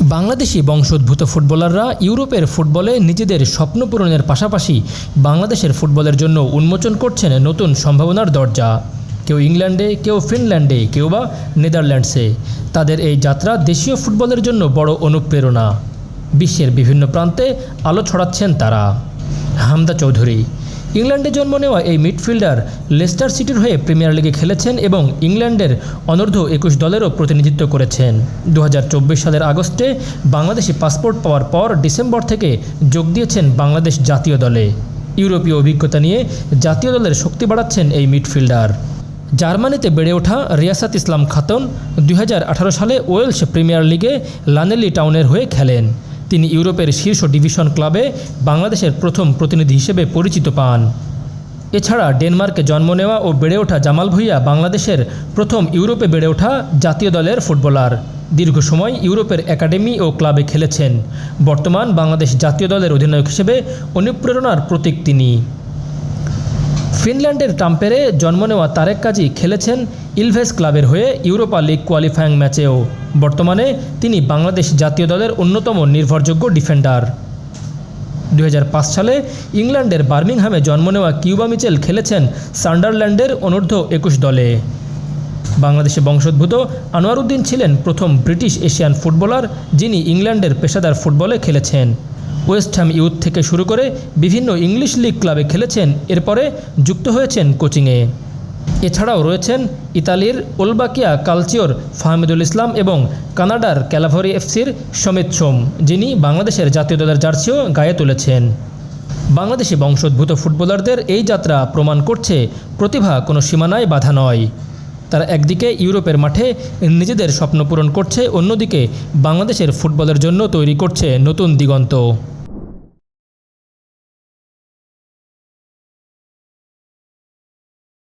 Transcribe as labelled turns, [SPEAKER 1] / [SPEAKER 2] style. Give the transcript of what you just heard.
[SPEAKER 1] বাংলাদেশি বংশোদ্ভূত ফুটবলাররা ইউরোপের ফুটবলে নিজেদের স্বপ্ন পূরণের পাশাপাশি বাংলাদেশের ফুটবলের জন্য উন্মোচন করছেন নতুন সম্ভাবনার দরজা। কেউ ইংল্যান্ডে, কেউ ফিনল্যান্ডে, কেউ বা নেদারল্যান্ডসে। তাদের এই যাত্রা দেশীয় ফুটবলের জন্য বড় অনুপ্রেরণা। বিশ্বের বিভিন্ন প্রান্তে আলো ছড়াচ্ছেন তারা। হামদা চৌধুরী ইংল্যান্ডে জন্ম নেওয়া এই মিডফিল্ডার লেস্টার সিটির হয়ে প্রিমিয়ার লিগে খেলেছেন এবং ইংল্যান্ডের অনূর্ধ্ব একুশ দলেরও প্রতিনিধিত্ব করেছেন। দু হাজার চব্বিশ সালের আগস্টে বাংলাদেশি পাসপোর্ট পাওয়ার পর ডিসেম্বর থেকে যোগ দিয়েছেন বাংলাদেশ জাতীয় দলে। ইউরোপীয় অভিজ্ঞতা নিয়ে জাতীয় দলের শক্তি বাড়াচ্ছেন এই মিডফিল্ডার। জার্মানিতে বেড়ে ওঠা রিয়াসাত ইসলাম খাতুন দুই হাজার আঠারো সালে ওয়েলস প্রিমিয়ার লিগে লানেলি টাউনের হয়ে খেলেন। তিনি ইউরোপের শীর্ষ ডিভিশন ক্লাবে বাংলাদেশের প্রথম প্রতিনিধি হিসেবে পরিচিত পান। এছাড়া ডেনমার্কে জন্ম নেওয়া ও বেড়ে ওঠা জামাল ভুইয়া বাংলাদেশের প্রথম ইউরোপে বেড়ে ওঠা জাতীয় দলের ফুটবলার। দীর্ঘ সময় ইউরোপের একাডেমি ও ক্লাবে খেলেছেন। বর্তমান বাংলাদেশ জাতীয় দলের অধিনায়ক হিসেবে অনুপ্রেরণার প্রতীক তিনি। ফিনল্যান্ডের টাম্পেরে জন্ম নেওয়া তারেক কাজী খেলেছেন ইলভেস ক্লাবের হয়ে ইউরোপা লিগ কোয়ালিফাইং ম্যাচেও। বর্তমানে তিনি বাংলাদেশ জাতীয় দলের অন্যতম নির্ভরযোগ্য ডিফেন্ডার। দু হাজার পাঁচ সালে ইংল্যান্ডের বার্মিংহামে জন্ম নেওয়া কিউবা মিচেল খেলেছেন সান্ডারল্যান্ডের অনূর্ধ্ব একুশ দলে। বাংলাদেশে বংশোদ্ভূত আনোয়ারউদ্দিন ছিলেন প্রথম ব্রিটিশ এশিয়ান ফুটবলার, যিনি ইংল্যান্ডের পেশাদার ফুটবলে খেলেছেন। ওয়েস্ট হ্যাম ইউথ থেকে শুরু করে বিভিন্ন ইংলিশ লিগ ক্লাবে খেলেছেন। এরপরে যুক্ত হয়েছেন কোচিংয়ে এছাড়াও রয়েছেন ইতালির ওলবাকিয়া কালচিওর ফাহমিদুল ইসলাম এবং কানাডার ক্যালাভরি এফসির সমিত সোম যিনি বাংলাদেশের জাতীয় দলের জার্সিও গায়ে তুলেছেন। বাংলাদেশি বংশোদ্ভূত ফুটবলারদের এই যাত্রা প্রমাণ করছে প্রতিভা কোনো সীমানায় বাধা নয়। তারা একদিকে ইউরোপের মাঠে নিজেদের স্বপ্ন পূরণ করছে, অন্যদিকে বাংলাদেশের ফুটবলের জন্য তৈরি করছে নতুন দিগন্ত।